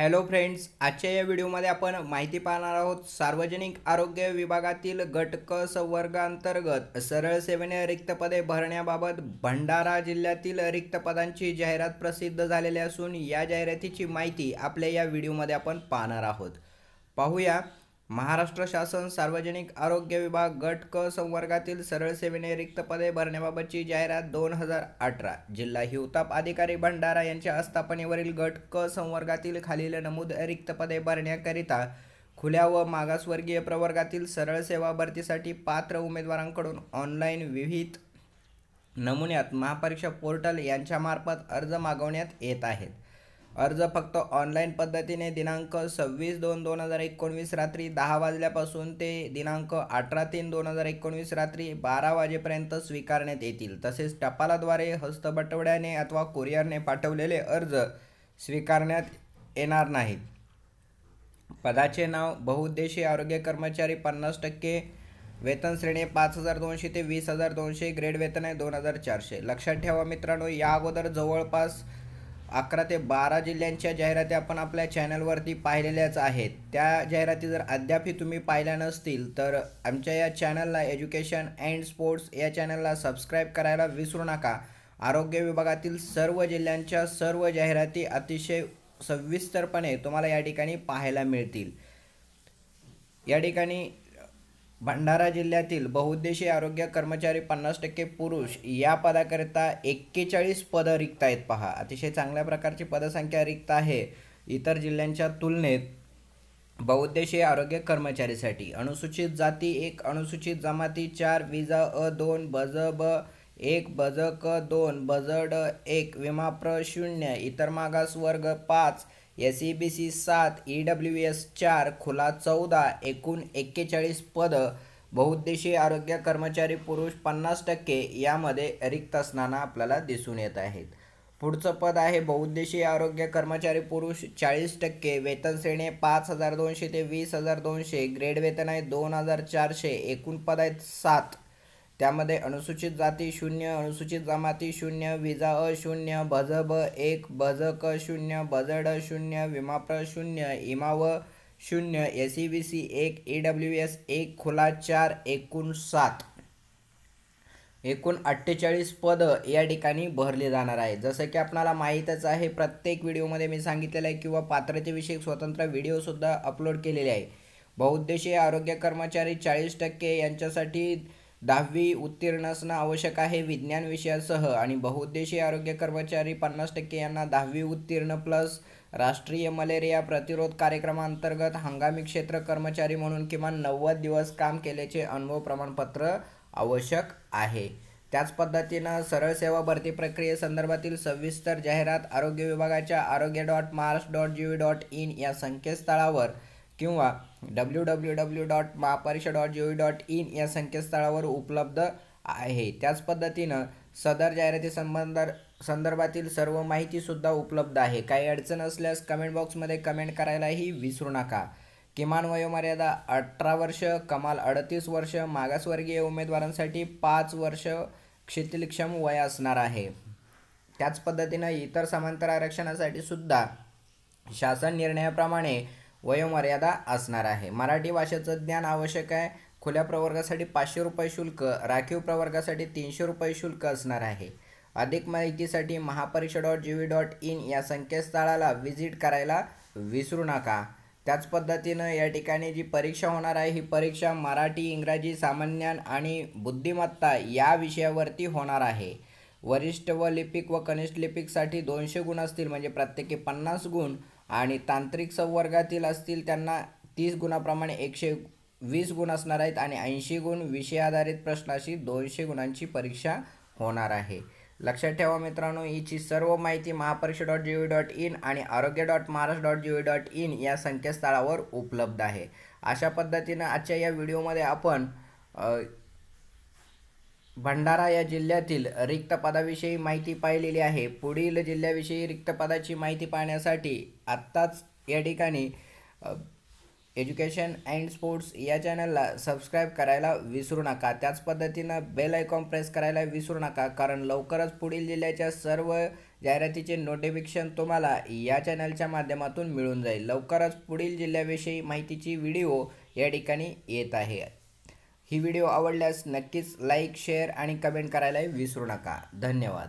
Hello friends आजच्या या व्हिडिओमध्ये आपण माहिती पाहणार आहोत सार्वजनिक आरोग्य विभागातील गट क संवर्गांतर्गत सरळ सेवेने रिक्त पदे भरण्याबाबत भंडारा जिल्ह्यातील रिक्त पदांची जाहिरात प्रसिद्ध झालेली असून या जाहिरातीची माहिती आपल्या या व्हिडिओमध्ये आपण पाहणार आहोत. पाहूया. महाराष्ट्र शासन सार्वजनिक आरोग्य विभाग गट क संवर्गातील सरळ सेवेने रिक्त पदे भरण्याबाबतची जाहिरात दोन हजार अठरा. जिल्हा हिवताप अधिकारी भंडारा यांच्या आस्थापनेवरील गट क संवर्गातील खालील नमूद रिक्त पदे भरण्याकरिता खुल्या व मागासवर्गीय प्रवर्गातील सरळ सेवा भरतीसाठी पात्र उमेदवारांकडून ऑनलाईन विविध नमुन्यात महापरीक्षा पोर्टल यांच्यामार्फत अर्ज मागवण्यात येत आहेत. अर्ज फक्त ऑनलाईन पद्धतीने दिनांक सव्वीस दोन दोन हजार एकोणवीस रात्री दहा वाजल्यापासून ते दिनांक अठरा तीन दोन हजार एकोणवीस रात्री बारा वाजेपर्यंत स्वीकारण्यात येतील. तसेच टपालाद्वारे हस्तबटवड्याने अथवा कुरिअरने पाठवलेले अर्ज स्वीकारण्यात येणार नाहीत. पदाचे नाव बहुउद्देशीय आरोग्य कर्मचारी पन्नास टक्के वेतन श्रेणी पाच हजार दोनशे ते वीस हजार दोनशे ग्रेड वेतन आहे दोन हजार चारशे. लक्षात ठेवा मित्रांनो या अगोदर जवळपास अकरा ते बारा जिल्ह्यांच्या जाहिराती आपण आपल्या चॅनलवरती पाहिलेल्याच आहेत. त्या जाहिराती जर अद्यापही तुम्ही पाहिल्या नसतील तर आमच्या या चॅनलला एज्युकेशन अँड स्पोर्ट्स या चॅनलला सबस्क्राईब करायला विसरू नका. आरोग्य विभागातील सर्व जिल्ह्यांच्या सर्व जाहिराती अतिशय सविस्तरपणे तुम्हाला या ठिकाणी पाहायला मिळतील. या ठिकाणी भंडारा जिल्ह्यातील बहुउद्देशीय आरोग्य कर्मचारी पन्नास टक्के पुरुष या पदाकरिता एक्केचाळीस पदं रिक्त आहेत पहा. अतिशय चांगल्या प्रकारची पदसंख्या रिक्त आहे. इतर जिल्ह्यांच्या तुलनेत बहुउद्देशीय आरोग्य कर्मचारीसाठी अनुसूचित जाती एक अनुसूचित जमाती चार विजा अ दोन बज ब एक बज क दोन बज ड एक विमाप्र शून्य इतर मागास वर्ग पाच एस ई बी सी सात ई डब्ल्यू एस चार खुला चौदा एकूण एक्केचाळीस पदं बहुउद्देशीय आरोग्य कर्मचारी पुरुष पन्नास टक्के यामध्ये रिक्त असताना आपल्याला दिसून येत आहेत. पुढचं पद आहे बहुउद्देशीय आरोग्य कर्मचारी पुरुष चाळीस टक्के वेतन श्रेणी पाच हजार दोनशे ते वीस हजार दोनशे ग्रेड वेतन आहे दोन हजार चारशे एकूण पद आहेत सात. त्यामध्ये अनुसूचित जाती शून्य अनुसूचित जमाती शून्य विजा अ शून्य भज ब एक भज क शून्य भजड शून्य विमाप्र शून्य इमाव शून्य एस ई बी सी एक ई डब्ल्यू एस एक खुला चार एकूण सात. एकूण अठ्ठेचाळीस पदं या ठिकाणी भरले जाणार आहे जसं की आपणाला माहीतच आहे प्रत्येक व्हिडिओमध्ये मी सांगितलेलं आहे किंवा पात्रतेविषयी स्वतंत्र व्हिडिओसुद्धा अपलोड केलेले आहे. बहुउद्देशीय आरोग्य कर्मचारी चाळीस टक्के यांच्यासाठी दहावी उत्तीर्ण असणं आवश्यक आहे. विज्ञान विषयासह आणि बहुउद्देशीय आरोग्य कर्मचारी पन्नास टक्के यांना दहावी उत्तीर्ण प्लस राष्ट्रीय मलेरिया प्रतिरोध कार्यक्रमांतर्गत हंगामी क्षेत्र कर्मचारी म्हणून किमान नव्वद दिवस काम केल्याचे अनुभव प्रमाणपत्र आवश्यक आहे. त्याच पद्धतीनं सरळ सेवा भरती प्रक्रियेसंदर्भातील सविस्तर जाहिरात आरोग्य विभागाच्या Arogya dot Maharashtra dot G V dot in या संकेतस्थळावर किंवा W W W dot Mahapariksha dot G O dot in या संकेतस्थळावर उपलब्ध आहे. त्याच पद्धतीनं सदर जाहिराती संबंध संदर्भातील सर्व माहितीसुद्धा उपलब्ध आहे. काही अडचण असल्यास कमेंट बॉक्समध्ये कमेंट करायलाही विसरू नका. किमान वयोमर्यादा अठरा वर्ष कमाल अडतीस वर्ष मागासवर्गीय उमेदवारांसाठी पाच वर्ष क्षितिलक्षम वय असणार आहे. त्याच पद्धतीनं इतर समांतर आरक्षणासाठी सुद्धा शासन निर्णयाप्रमाणे वयोमर्यादा असणार आहे. मराठी भाषेचं ज्ञान आवश्यक आहे. खुल्या प्रवर्गासाठी पाचशे रुपये शुल्क राखीव प्रवर्गासाठी तीनशे रुपये शुल्क असणार आहे. अधिक माहितीसाठी Mahapariksha dot G V dot in या संकेतस्थळाला व्हिजिट करायला विसरू नका. त्याच पद्धतीनं या ठिकाणी जी परीक्षा होणार आहे ही परीक्षा मराठी इंग्रजी सामान्य आणि बुद्धिमत्ता या विषयावरती होणार आहे. वरिष्ठ व लिपिक व कनिष्ठ लिपिकसाठी दोनशे गुण असतील म्हणजे प्रत्येकी पन्नास गुण आणि तांत्रिक संवर्गातील असतील त्यांना तीस गुणाप्रमाणे एकशे वीस गुण असणार आहेत आणि ऐंशी गुण विषय आधारित प्रश्नाशी दोनशे गुणांची परीक्षा होणार आहे. लक्षात ठेवा मित्रांनो याची सर्व माहिती Mahapariksha dot G dot in आणि Arogya dot Maharashtra dot G dot in या संकेतस्थळावर उपलब्ध आहे. अशा पद्धतीनं आजच्या या व्हिडिओमध्ये आपण भंडारा या जिल्ह्यातील रिक्त पदाविषयी माहिती पाहिलेली आहे. पुढील जिल्ह्याविषयी रिक्त पदाची माहिती पाहण्यासाठी आत्ताच या ठिकाणी एज्युकेशन अँड स्पोर्ट्स या चॅनलला सबस्क्राईब करायला विसरू नका. त्याच पद्धतीनं बेल आयकॉन प्रेस करायला विसरू नका कारण लवकरच पुढील जिल्ह्याच्या सर्व जाहिरातीचे नोटिफिकेशन तुम्हाला या चॅनलच्या माध्यमातून मिळून जाईल. लवकरच पुढील जिल्ह्याविषयी माहितीची व्हिडिओ या ठिकाणी येत आहे. ही व्हिडिओ आवडल्यास नक्कीच लाईक शेअर आणि कमेंट करायलाही विसरू नका. धन्यवाद.